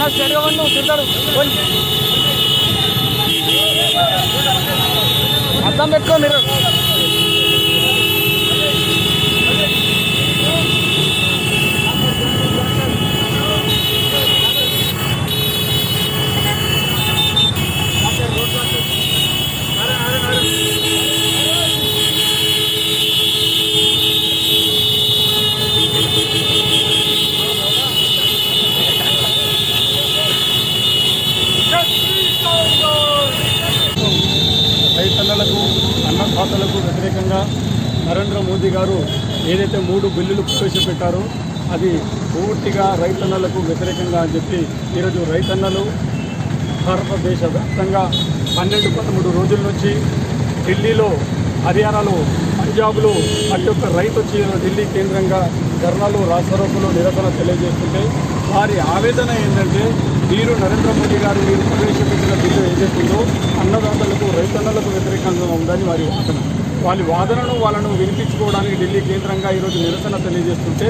అన్న స్టేట్గా ఉండు తింటాడు అర్థం పెట్టుకో మీరు రైతన్నలకు పాతలకు వ్యతిరేకంగా నరేంద్ర మోదీ గారు ఏదైతే మూడు బిల్లులు ప్రవేశపెట్టారో అది పూర్తిగా రైతన్నలకు వ్యతిరేకంగా అని చెప్పి ఈరోజు రైతన్నలు భారతదేశ వ్యాప్తంగా పన్నెండు పదమూడు రోజుల నుంచి ఢిల్లీలో హర్యానాలో పంజాబ్లో ప్రతి ఒక్క రైతు వచ్చి ఢిల్లీ కేంద్రంగా ధర్నాలు రాస్తారోకులు నిరసన తెలియజేస్తుంటే వారి ఆవేదన ఏంటంటే మీరు నరేంద్ర మోదీ గారు మీరు ప్రవేశపెట్టిన బిల్లు ఏదైతుందో అన్నదాతలకు రైతన్నలకు వ్యతిరేకంగా ఉందని వారి వాదన. వాళ్ళ వాదనను వాళ్ళను వినిపించుకోవడానికి ఢిల్లీ కేంద్రంగా ఈరోజు నిరసన తెలియజేస్తుంటే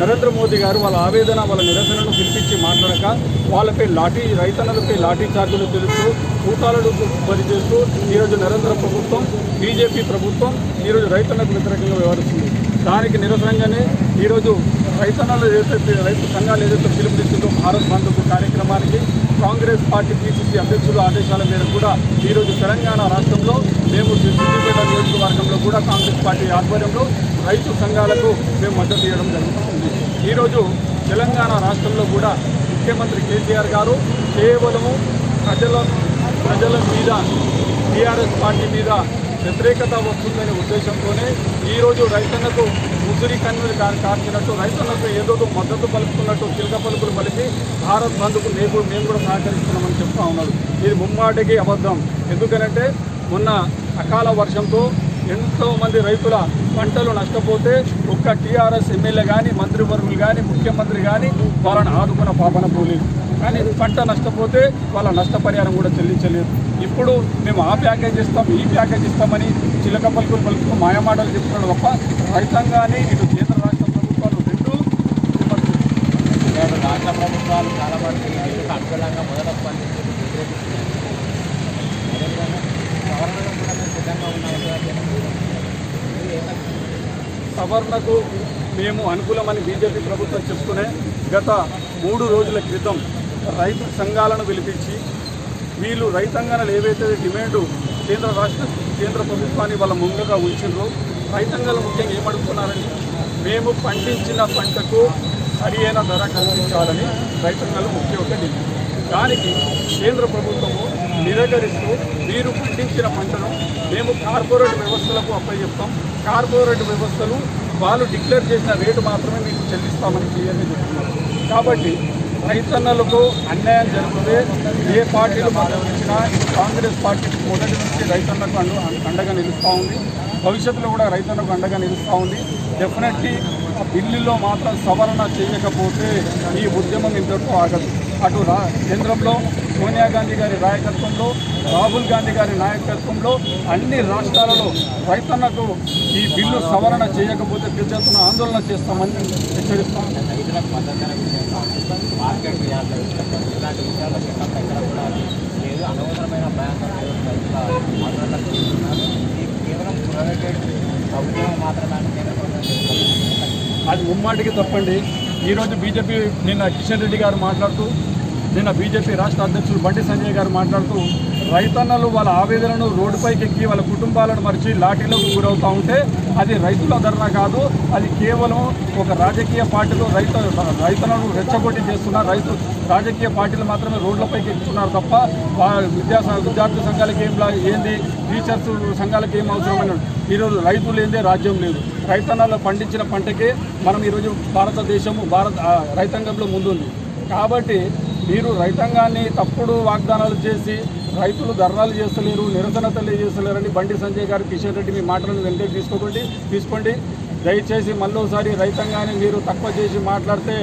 నరేంద్ర మోదీ గారు వాళ్ళ ఆవేదన వాళ్ళ నిరసనను పిలిపించి మాట్లాడక వాళ్ళపై లాఠీ రైతన్నలపై లాఠీ చార్జీలు తెలుస్తూ కూటాలను పనిచేస్తూ చేస్తూ ఈరోజు నరేంద్ర ప్రభుత్వం బీజేపీ ప్రభుత్వం ఈరోజు రైతన్నకు వ్యతిరేకంగా వ్యవహరిస్తుంది. దానికి నిరసనంగానే ఈరోజు రైతన్నలు ఏదైతే రైతు సంఘాలు ఏదైతే పిలుపునిస్తుందో భారత్ బంధుకు కార్యక్రమానికి కాంగ్రెస్ పార్టీ పిసిసి అధ్యక్షుల ఆదేశాల మేరకు కూడా ఈరోజు తెలంగాణ రాష్ట్రంలో మేము సిద్దిపేట నియోజకవర్గంలో కూడా కాంగ్రెస్ పార్టీ ఆధ్వర్యంలో రైతు సంఘాలకు మేము మద్దతు ఇవ్వడం జరుగుతుంది. ఈరోజు తెలంగాణ రాష్ట్రంలో కూడా ముఖ్యమంత్రి కేసీఆర్ గారు కేవలము ప్రజల ప్రజల మీద టీఆర్ఎస్ పార్టీ మీద వ్యతిరేకత వస్తుందనే ఉద్దేశంతోనే ఈరోజు రైతన్నకు ముసురి కన్నులు కాచినట్టు రైతన్నకు ఏదో మద్దతు పలుకుతున్నట్టు చిలక పలుకులు పలికి భారత్ బంధుకు మేము మేము కూడా సహకరిస్తున్నామని చెప్తా ఉన్నాడు. ఇది ముమ్మాటికి అబద్ధం. ఎందుకనంటే మొన్న అకాల వర్షంతో ఎంతో మంది రైతుల పంటలు నష్టపోతే ఒక్క టీఆర్ఎస్ ఎమ్మెల్యే కానీ మంత్రివర్గులు కానీ ముఖ్యమంత్రి కానీ వాళ్ళని ఆదుకున్న పాపన పోలేదు కానీ పంట నష్టపోతే వాళ్ళ నష్టపరిహారం కూడా చెల్లించలేదు. ఇప్పుడు మేము ఆ ప్యాకేజ్ ఇస్తాం ఈ ప్యాకేజ్ ఇస్తామని చిలక పలుకులు పలుకుతూ మాయమాటలు చెప్తున్నాడు తప్ప రైతాంగాన్ని ఇటు కేంద్ర రాష్ట్ర ప్రభుత్వాలు రెండు రాష్ట్ర ప్రభుత్వాలు చాలా మంది రైతులకు అనుకూలంగా మొదట స్పందించి సవరణకు మేము అనుకూలమని బీజేపీ ప్రభుత్వం చెప్తూనే గత మూడు రోజుల క్రితం రైతు సంఘాలను పిలిపించి వీళ్ళు రైతాంగాలు ఏవైతే డిమాండ్ కేంద్ర రాష్ట్ర కేంద్ర ప్రభుత్వాన్ని వాళ్ళ ముందుగా ఉంచిండ్రో రైతాంగాలు ముఖ్యంగా ఏమడుగుతున్నారంటే మేము పండించిన పంటకు సరియైన ధర కల్పించాలని రైతాంగాలు ముఖ్య ఒక డిమాండ్. దానికి కేంద్ర ప్రభుత్వము నిరాకరిస్తూ మీరు పండించిన పంటను మేము కార్పొరేట్ వ్యవస్థలకు అప్పచెప్తాం. కార్పొరేట్ వ్యవస్థలు వాళ్ళు డిక్లేర్ చేసిన రేటు మాత్రమే మీకు చెల్లిస్తామని క్లియర్గా చెప్తున్నారు. కాబట్టి రైతన్నలకు అన్యాయం జరుగుతుంది. ఏ పార్టీలు మద్దతు ఇచ్చినా కాంగ్రెస్ పార్టీ మొదటి నుంచి రైతన్నకు అండ అండగా నిలుస్తూ ఉంది. భవిష్యత్తులో కూడా రైతన్నకు అండగా నిలుస్తూ ఉంది. డెఫినెట్లీ ఆ బిల్లులో మాత్రం సవరణ చేయకపోతే ఈ ఉద్యమం ఇంతటితో ఆగదు. అటు రా కేంద్రంలో సోనియా గాంధీ గారి నాయకత్వంలో రాహుల్ గాంధీ గారి నాయకత్వంలో అన్ని రాష్ట్రాలలో రైతన్నకు ఈ బిల్లు సవరణ చేయకపోతే పెద్ద ఆందోళన చేస్తామని హెచ్చరిస్తాం. రైతులకు మద్దతు ధర మార్కెట్ యార్డ్ల విషయంలో ఇలాంటి విషయాల్లో చట్టం ఎక్కడ కూడా లేదు అనవసరమైన భయాందోళన రైతుల కేవలం ప్రైవేటెడ్ ప్రభుత్వం మాత్రమే కేంద్ర అది ముమ్మాటికి తప్పండి. ఈరోజు బీజేపీ నిన్న కిషన్ రెడ్డి గారు మాట్లాడుతూ నిన్న బీజేపీ రాష్ట్ర అధ్యక్షులు బండి సంజయ్ గారు మాట్లాడుతూ రైతన్నలు వాళ్ళ ఆవేదనను రోడ్డుపైకి ఎక్కి వాళ్ళ కుటుంబాలను మరిచి లాఠీలకు గురవుతూ ఉంటే అది రైతుల ధరణ కాదు అది కేవలం ఒక రాజకీయ పార్టీలు రైతు రైతులను రెచ్చగొట్టి చేస్తున్న రైతు రాజకీయ పార్టీలు మాత్రమే రోడ్లపైకి ఎక్కుతున్నారు తప్ప విద్యా విద్యార్థి సంఘాలకి ఏం ఏంది టీచర్స్ సంఘాలకి ఏం అవసరమైన ఈరోజు రైతు ఏందే రాజ్యం లేదు. రైతన్నలు పండించిన పంటకే మనం ఈరోజు భారతదేశము భారత రైతాంగంలో ముందుంది. కాబట్టి మీరు రైతాంగాన్ని తప్పుడు వాగ్దానాలు చేసి రైతులు ధర్నాలు చేస్తలేరు నిరసన తెలియజేస్తలేరని బండి సంజయ్ గారు కిషన్ రెడ్డి మీ మాటలను వెంటనే తీసుకోకండి తీసుకోండి. దయచేసి మళ్ళీసారి రైతాంగాన్ని మీరు తక్కువ చేసి మాట్లాడితే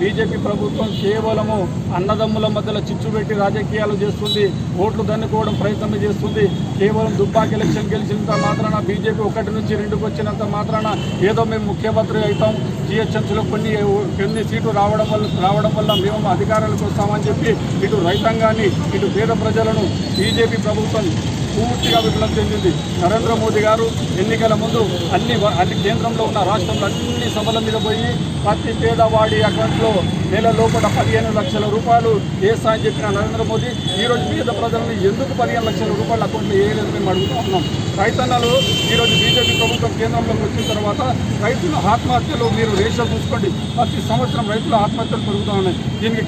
బీజేపీ ప్రభుత్వం కేవలము అన్నదమ్ముల మధ్యలో చిచ్చు పెట్టి రాజకీయాలు చేస్తుంది ఓట్లు దన్నుకోవడం ప్రయత్నం చేస్తుంది. కేవలం దుబ్బాకి ఎలక్షన్ గెలిచినంత మాత్రాన బీజేపీ ఒకటి నుంచి రెండుకు వచ్చినంత మాత్రాన ఏదో మేము ముఖ్యమంత్రి అవుతాం. జిహెచ్ఎంసీలో కొన్ని కొన్ని సీట్లు రావడం వల్ల రావడం వల్ల మేము అధికారాలకు వస్తామని చెప్పి ఇటు రైతాంగాన్ని ఇటు పేద ప్రజలను బీజేపీ ప్రభుత్వం పూర్తిగా విఫలం చెందింది. నరేంద్ర మోదీ గారు ఎన్నికల ముందు అన్ని అన్ని కేంద్రంలో ఉన్న రాష్ట్రంలో అన్ని సభల మీద పోయి ప్రతి పేదవాడి అకౌంట్లో నెల లోపల పదిహేను లక్షల రూపాయలు వేస్తా అని చెప్పిన నరేంద్ర మోదీ ఈరోజు పేద ప్రజలను ఎందుకు పదిహేను లక్షల రూపాయల అకౌంట్లో వేయలేదు మేము అడుగుతూ ఉన్నాం. రైతన్నలు ఈరోజు బీజేపీ ప్రభుత్వం కేంద్రంలోకి వచ్చిన తర్వాత రైతుల ఆత్మహత్యలు మీరు రేషియో చూసుకోండి. ప్రతి సంవత్సరం రైతుల ఆత్మహత్యలు పెరుగుతూ ఉన్నాయి. దీనికి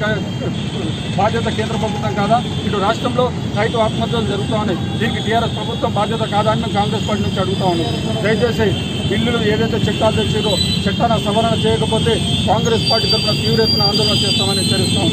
బాధ్యత కేంద్ర ప్రభుత్వం కాదా? ఇటు రాష్ట్రంలో రైతు ఆత్మహత్యలు జరుగుతూ ఉన్నాయి. దీనికి టీఆర్ఎస్ ప్రభుత్వం బాధ్యత కాదని మేము కాంగ్రెస్ పార్టీ నుంచి అడుగుతా ఉన్నాం. దయచేసి బిల్లులు ఏదైతే చట్టాలు తెచ్చారో చట్టాన్ని సవరణ చేయకపోతే కాంగ్రెస్ పార్టీ తరఫున తీవ్ర ఆందోళన చేస్తామని హెచ్చరిస్తాం